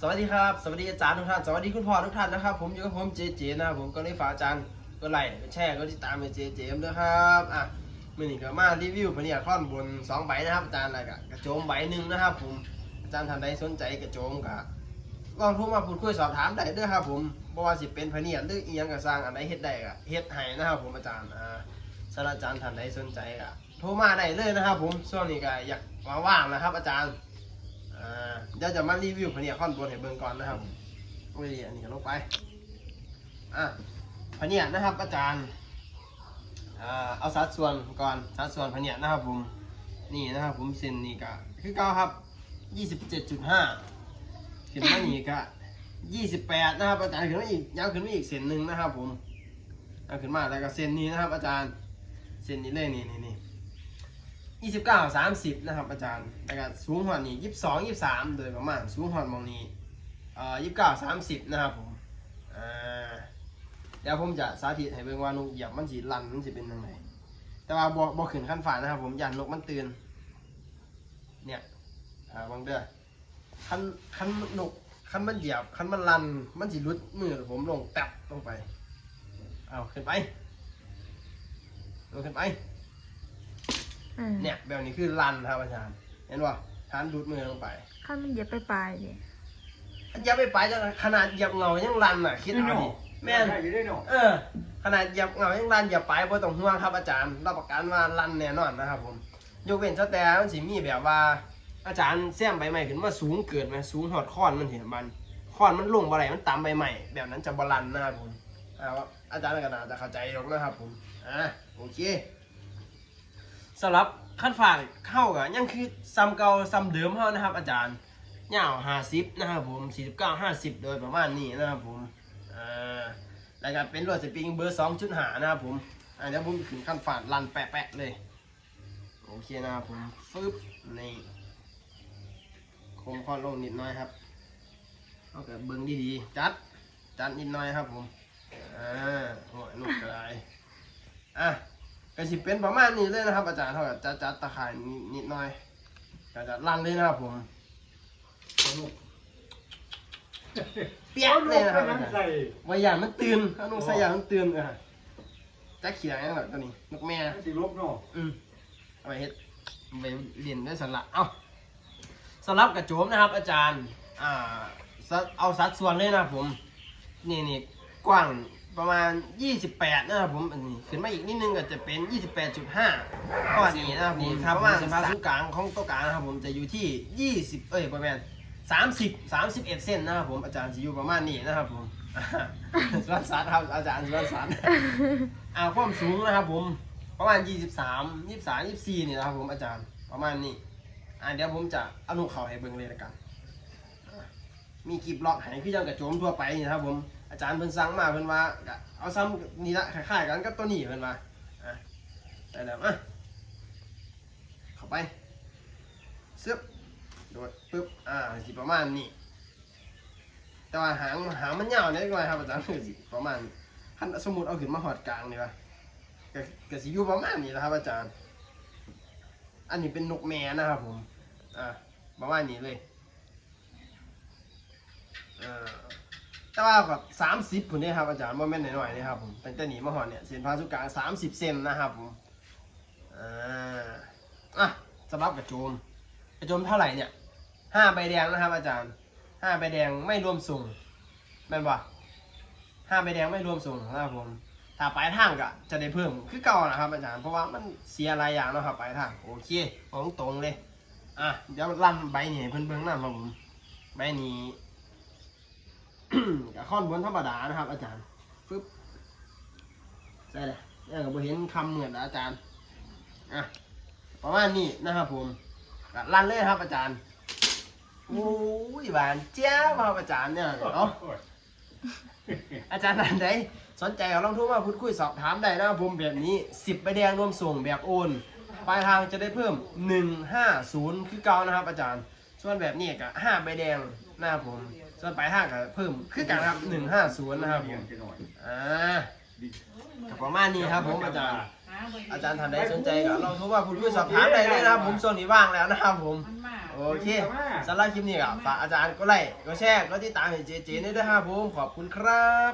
สวัสดีครับ สวัสดีอาจารย์ทุกท่าน สวัสดีคุณพ่อทุกท่านนะครับ ผมอยู่กับผมเจเจนะครับผมก็ได้ฝากอาจารย์ก็ไลค์ก็แชร์ก็ติดตามไปเจเจมด้วยครับอะมื่อนี้ก็มารีวิวพะเนียดคอนบนสองใบนะครับอาจารย์อะไรกะกระโจมใบหนึ่งนะครับ ผมอาจารย์ท่านใดสนใจกระโจมกะลองโทรมาพูดคุยสอบถามได้เด้วยครับ ผมบ่ว่าสิเป็นพเนียดหรืออีหยังก็สร้างอันใดเฮ็ดได้ก็เฮ็ดให้นะครับผมอาจารย์อ่าสำหรับอาจารย์ท่านใดสนใจก็โทรมาได้เลยนะครับ ผมช่วงนี้ก็อยากว่างๆนะครับ อาจารย์ เดี๋ยวจะมารีวิวพะเนียดข้อนบนให้เบิ่งก่อนนะครับโอ้ยอันนี้ก็ลงไป อะพะเนียนะครับ อาจารย์อ่าเอาสัดส่วนก่อนสัดส่วนพะเนียนะครับผม นี่นะครับผมเส้นนี่ก็คือเก้าครับยี่สิบเจ็ดจุดห้าขึ้นมานี่ก็ยี่สิบแปดนะครับ อาจารย์ขึ้นมาอีกยาวขึ้นมาอีกเส้นหนึ่งนะครับ ผมเอาขึ้นมาแล้วก็เส้นนี้นะครับ อาจารย์ เส้นนี้เลยนี่นี่นี่ ยี่สิบเก้าสามสิบนะครับอาจารย์แล้วก็สูงหัวนี่ยี่สิบสองยี่สิบสามโดยประมาณสูงหัวมองนี้เอ่อยี่สิบเก้าสามสิบนะครับผมอ่าเดี๋ยวผมจะสาธิตให้เบิ่งว่านกเหยียบมันสีลันมันสิเป็นยังไงแต่ว่าบ่บ่ขึ้นขั้นฝานะครับ ผมยันนกมันตื่นเนี่ยอ่าบังเด้อคันคันนกคันมันเหยียบคันมันลันมันสิรุดมือผมลงแตบลงไปเอาขึ้นไปลงขึ้นไป อืมเนี่ยแบบนี้คือรันครับอาจารย์ เห็นป่ะทานดูดมือลงไปขั้นมันเหยียบไปปลายๆเลยอย่าไปไปจะขนาดเหยียบเงายังรันอะคิดเอาดิแม่นได้อยู่ได้เนาะเออ ขนาดเหยียบเงายังรันอย่าไปเพราะต้องห่วงครับอาจารย์รับประกันว่ารันแน่นอนนะครับผมยกเว้นเจ้าแต่มันสิมีแบบว่า อาจารย์แซมใบใหม่ขึ้นมาสูงเกินไหมสูงหอดค้อนมันเห็นมันค้อนมันลงบ่ไหลมันต่ำใบใหม่แบบนั้นจะบรันนะครับผมอ่าอาจารย์ก็น่าจะเข้าใจหรอกนะครับผมอ่าโอเค สำหรับขั้นฝากเข้ากับยังคือซ้ำเก่าซ้ำเดิมเท่านะครับ อาจารย์ยาวห้าสิบนะครับผมสี่สิบเก้าห้าสิบโดยประมาณนี้นะครับผมอ่าแล้วก็เป็นรวดสปริงเบอร์สองจุดหานะครับผมอ่าเดี๋ยวผมถึงขั้นฝาดรันแปะๆเลยโอเคนะครับผมฟึบนี่คมคอลงนิดหน้อยครับเอาแต่เบิ้งดีๆจัดจัดนิดหน้อยครับผมอ่าโอ้ยลูกกระไรอะ ก็สิเป็นประมาณนี้เลยนะครับ อาจารย์เท่ากับจะจัดตะข่ายนิดนิดหน่อยก็จะลั่นเลยนะครับผมเปียกเลยนะครับอาจารย์ใส่วายานมันตื่นถ้านุ่งสายานมันตื่นอะจักเขียงแบบตัวนี้นกแม่สิลบเนาะอืมเอาไปเฮ็ดไปเรียนด้วยสละเอ้าสำหรับกระโจมนะครับ อาจารย์ อ่าสะเอาสัดส่วนเลยนะครับผม นี่นี่กว้าง ประมาณ 28นะครับผมอันนี้ขึ้นมาอีกนิดนึงก็จะเป็น 28.5ก้อนนี้นะครับผมประมาณเส้นผ่าศูนย์กลางของตัวกลางนะครับผมจะอยู่ที่ 20 เอ้ยประมาณ30 31เซนนะครับผมอาจารย์จะอยู่ประมาณนี้นะครับผมสวนสัตว์ครับอาจารย์สวนสัตว์อ่าความสูงนะครับผมประมาณ 23 23 24นี่นะครับผมอาจารย์ประมาณนี้อ่าเดี๋ยวผมจะเอานุเขาให้เบิ่งเลยละกันอ่า มีคลิปล็อกให้พี่จังกระโจมทั่วไปนี่นะครับผมอาจารย์เพิ่นสั่งมาเพิ่นว่าเอาซ้ำนี่ละคล้ายๆกันกับตัวนี้เพิ่นว่าอะได้แล้วอะเข้าไปซึบโดดปึ๊บอ่าสิประมาณนี้แต่ว่าหางหางมันยาวนิดหน่อยครับอาจารย์คือสิประมาณคันสมมติเอาขึ้นมาหอดกลางดีป่ะก็ก็สิอยู่ประมาณนี้แหละครับ อาจารย์ อันนี้เป็นนกแม่นะครับผมอ่าประมาณนี้เลย อ่าแต่ว่ากับสามสิบผุนนี่ครับอาจารย์ว่าแม่นหน่อยๆนี่ครับผมตั้งแต่หนีมาหอดเนี่ยเส้นผ่าศูนย์กลางสามสิบเซนนะครับผมอ่าอะสำหรับกระโจมกระโจมเท่าไหร่เนี่ยห้าใบแดงนะครับ อาจารย์ห้าใบแดงไม่รวมส่งแม่นปะห้าใบแดงไม่รวมส่งนะครับผมถ้าปลายทางก็จะได้เพิ่มคือเก่านะครับอาจารย์เพราะว่ามันเสียหลายอย่างเนาะครับปลายทางโอเคของตรงเลยอะเดี๋ยวลั่นใบนี้เพิ่นเบิ่งหน้าครับผมใบนี้ กับข้อนบนธรรมดานะครับ อาจารย์ฟึบใช่เลยเนี่ยก็บ่เห็นคำเหมือนนะอาจารย์อะประมาณนี้นะครับผมก็ลั่นเลยครับอาจารย์โอ้ยหวานเจ้าครับอาจารย์เนี่ยเนาะอาจารย์ท่านใดสนใจก็ลองโทรมาพูดคุยสอบถามได้นะครับผมแบบนี้10ใบแดงรวมส่งแบบโอนปลายทางจะได้เพิ่ม 150 คือเก่านะครับอาจารย์ ส่วนแบบนี้ก็5ใบแดงนะครับผม ส่วนปลายทาก็เพิ่มคือกันครับ150นย์นะครับผมอ่าก็ประมาณนี้ครับ ผมอาจารย์ อาจารย์ท่านใดสนใจก็ลองโทรมาพูดคุยสอบถามได้เลยนะครับ ผมช่วงนี้ว่างแล้วนะครับผมโอเคสำหรับคลิปนี้ก็ฝากอาจารย์ก็ไลค์ก็แชร์ก็ติดตามให้เจเจด้วยนะครับผมขอบคุณครับ